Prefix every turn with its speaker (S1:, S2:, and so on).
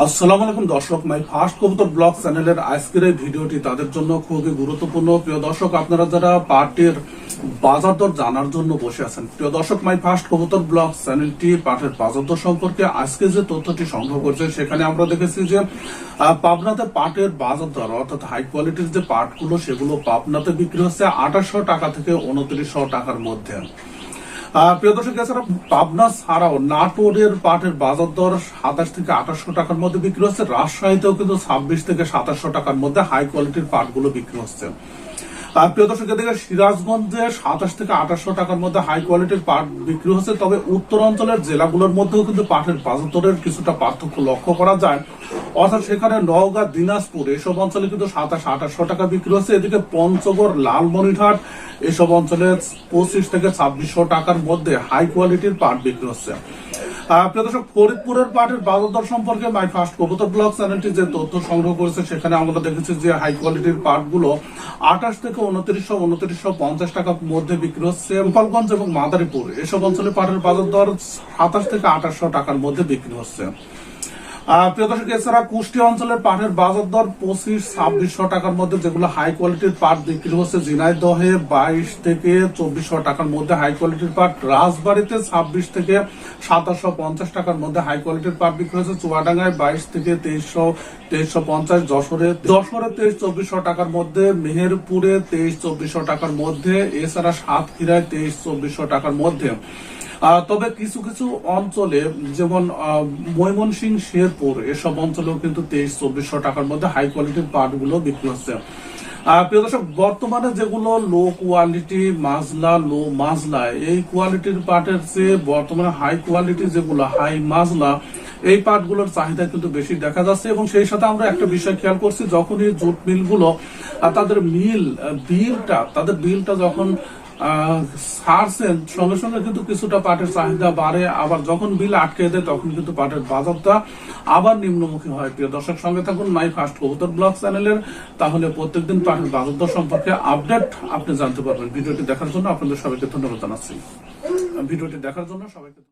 S1: আসসালামু আলাইকুম দর্শক, মাই ফার্স্ট কবুতর ব্লগ চ্যানেলের আজকের এই ভিডিওটি তাদের জন্য খুবই গুরুত্বপূর্ণ। প্রিয় দর্শক, আপনারা যারা পাটের বাজার দর জানার জন্য বসে আছেন, প্রিয় দর্শক, মাই ফার্স্ট কবুতর ব্লগ চ্যানেলটি পাটের বাজার দর সম্পর্কে আজকে যে তথ্যটি সংগ্রহ করছে সেখানে আমরা দেখেছি যে পাবনাতে পাটের বাজার দর, অর্থাৎ হাই কোয়ালিটির যে পাটগুলো, সেগুলো পাবনাতে বিক্রি হচ্ছে আঠাশশো টাকা থেকে উনত্রিশশো টাকার মধ্যে। প্রিয় দর্শক, এছাড়া পাবনা ছাড়াও নাটোরের পাটের বাজার দর সাতাশ থেকে আঠাশশো টাকার মধ্যে বিক্রি হচ্ছে। রাজশাহীতেও কিন্তু ছাব্বিশ থেকে সাতাশশো টাকার মধ্যে হাই কোয়ালিটির পাটগুলো বিক্রি হচ্ছে। প্রিয় দর্শক, এদিকে সিরাজগঞ্জে সাতাশ থেকে আঠাশশো টাকার মধ্যে হাই কোয়ালিটির পাট বিক্রি হচ্ছে। তবে উত্তরাঞ্চলের জেলাগুলোর মধ্যেও কিন্তু পাটের বাজার দরের কিছুটা পার্থক্য লক্ষ্য করা যায়। অর্থাৎ সেখানে নওগাঁ, দিনাজপুর, এসব অঞ্চলে কিন্তু সাতাশ, আঠাশশো টাকা বিক্রি হচ্ছে। এদিকে পঞ্চগড়, লালমনিরহাট, এসব অঞ্চলে পঁচিশ থেকে ছাব্বিশশো টাকার মধ্যে হাই কোয়ালিটির পাট বিক্রি হচ্ছে। ফরিদপুরের পাটের বাজার দর সম্পর্কে মাই ফার্স্ট কবুতর ব্লগ চ্যানেলটি যে তথ্য সংগ্রহ করেছে, সেখানে আমরা দেখেছি যে হাই কোয়ালিটির পাটগুলো আঠাশ থেকে উনত্রিশশো উনত্রিশশো পঞ্চাশ টাকার মধ্যে বিক্রি হচ্ছে গোপালগঞ্জ এবং মাদারীপুর। এসব অঞ্চলে পাটের বাজার দর সাতাশ থেকে আঠাশশো টাকার মধ্যে বিক্রি হচ্ছে। প্রিয় দর্শক, এছাড়া কুষ্টিয়া অঞ্চলের পাটের বাজার দর পঁচিশ, ছাব্বিশশো টাকার মধ্যে যেগুলো হাই কোয়ালিটির পাট বিক্রি হচ্ছে, ঝিনাইদহে বাইশ থেকে চব্বিশশো টাকার মধ্যে হাই কোয়ালিটির পাট, রাজবাড়িতে ছাব্বিশ থেকে সাতাশশো পঞ্চাশ টাকার মধ্যে হাই কোয়ালিটির পাট বিক্রি হচ্ছে, চুয়াডাঙ্গায় বাইশ থেকে তেইশশো তেইশশো পঞ্চাশ, যশোরে যশোরে তেইশ, চব্বিশশো টাকার মধ্যে, মেহেরপুরে তেইশ, চব্বিশশো টাকার মধ্যে, এছাড়া সাতক্ষীরায় তেইশ, চব্বিশশো টাকার মধ্যে। তবে কিছু কিছু অঞ্চলে যেমন আহ, ময়মনসিংহ শেরপুর এসব অঞ্চলেও কিন্তু তেইশ চব্বিশশো টাকার মধ্যে হাই কোয়ালিটির পাটগুলো বিক্রি হচ্ছে। প্রিয় দর্শক বর্তমানে যেগুলো লো কোয়ালিটি মাজলা লো মাজলা এই কোয়ালিটির পাটের চেয়ে বর্তমানে হাই কোয়ালিটি যেগুলো হাই মাজলা এই পাটগুলোর চাহিদা কিন্তু বেশি দেখা যাচ্ছে এবং সেই সাথে আমরা একটা বিষয় খেয়াল করছি যখনই জুট মিলগুলো তাদের মিল বিলটা তাদের বিলটা যখন ছাড়ছেন সঙ্গে সঙ্গে কিন্তু কিছুটা পাটের চাহিদা বাড়ে। আবার যখন বিল আটকে দেয়, তখন কিন্তু পাটের বাজারটা আবার নিম্নমুখী হয়। প্রিয় দর্শক, সঙ্গে থাকুন মাই ফার্স্ট কবুতর ব্লগ চ্যানেলের। তাহলে প্রত্যেকদিন পাটের বাজার দর সম্পর্কে আপডেট আপনি জানতে পারবেন। ভিডিওটি দেখার জন্য আপনাদের সবাইকে ধন্যবাদ জানাচ্ছি। ভিডিওটি দেখার জন্য সবাইকে